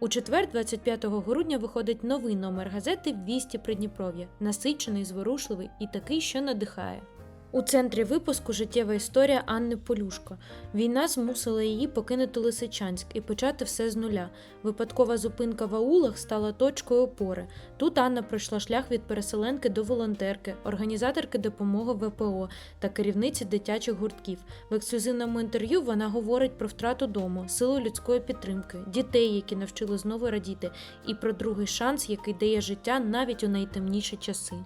У четвер, 25 грудня, виходить новий номер газети «Вісті Придніпров'я, насичений, зворушливий і такий, що надихає. У центрі випуску життєва історія Анни Полюшко. Війна змусила її покинути Лисичанськ і почати все з нуля. Випадкова зупинка в аулах стала точкою опори. Тут Анна пройшла шлях від переселенки до волонтерки, організаторки допомоги ВПО та керівниці дитячих гуртків. В ексклюзивному інтерв'ю вона говорить про втрату дому, силу людської підтримки, дітей, які навчили знову радіти, і про другий шанс, який дає життя навіть у найтемніші часи.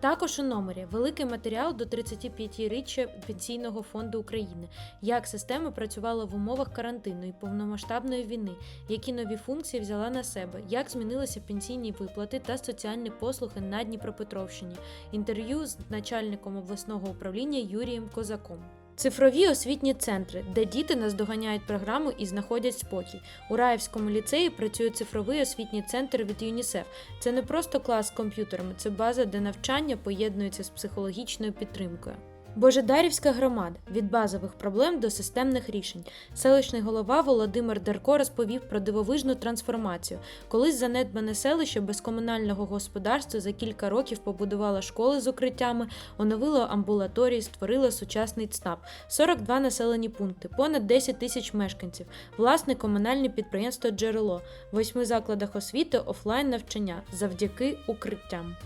Також у номері великий матеріал до 35-річчя Пенсійного фонду України, як система працювала в умовах карантину і повномасштабної війни, які нові функції взяла на себе, як змінилися пенсійні виплати та соціальні послуги на Дніпропетровщині. Інтерв'ю з начальником обласного управління Юрієм Козаком. Цифрові освітні центри, де діти наздоганяють програму і знаходять спокій. У Раївському ліцеї працює цифровий освітній центр від ЮНІСЕФ. Це не просто клас з комп'ютерами, це база, де навчання поєднується з психологічною підтримкою. Божедарівська громада від базових проблем до системних рішень. Селищний голова Володимир Дерко розповів про дивовижну трансформацію. Колись занедбане селище без комунального господарства за кілька років побудувало школи з укриттями, оновило амбулаторії, створило сучасний ЦНАП, 42 населені пункти, понад 10 тисяч мешканців, власне комунальне підприємство Джерело, в восьми закладах освіти офлайн навчання завдяки укриттям.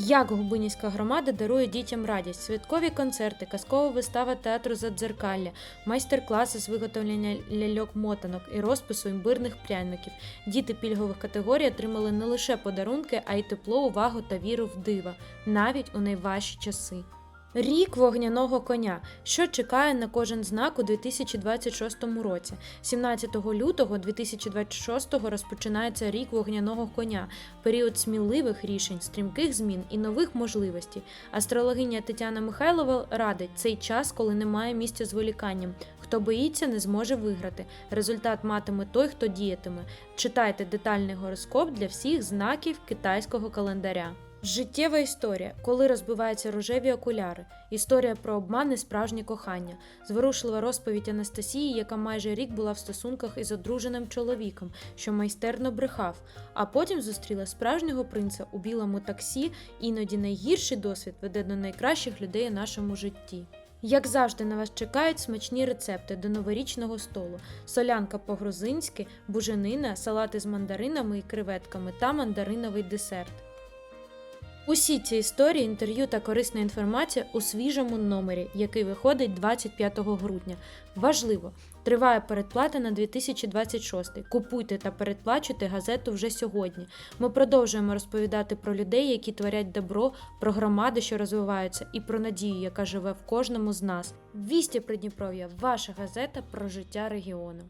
Як Губинівська громада дарує дітям радість, святкові концерти, казкова вистава театру Задзеркалля, майстер-класи з виготовлення ляльок-мотанок і розпису імбирних пряників. Діти пільгових категорій отримали не лише подарунки, а й тепло, увагу та віру в дива, навіть у найважчі часи. Рік вогняного коня, що чекає на кожен знак у 2026 році. 17 лютого 2026 розпочинається рік вогняного коня, період сміливих рішень, стрімких змін і нових можливостей. Астрологиня Тетяна Михайлова радить цей час, коли немає місця зволіканням. Хто боїться, не зможе виграти. Результат матиме той, хто діятиме. Читайте детальний гороскоп для всіх знаків китайського календаря. Життєва історія, коли розбиваються рожеві окуляри, історія про обман і справжнє кохання, зворушлива розповідь Анастасії, яка майже рік була в стосунках із одруженим чоловіком, що майстерно брехав, а потім зустріла справжнього принца у білому таксі. Іноді найгірший досвід веде до найкращих людей у нашому житті. Як завжди, на вас чекають смачні рецепти до новорічного столу: солянка по-грузинськи, буженина, салати з мандаринами і креветками та мандариновий десерт. Усі ці історії, інтерв'ю та корисна інформація у свіжому номері, який виходить 25 грудня. Важливо! Триває передплата на 2026. Купуйте та передплачуйте газету вже сьогодні. Ми продовжуємо розповідати про людей, які творять добро, про громади, що розвиваються, і про надію, яка живе в кожному з нас. Вісті Придніпров'я, ваша газета про життя регіону.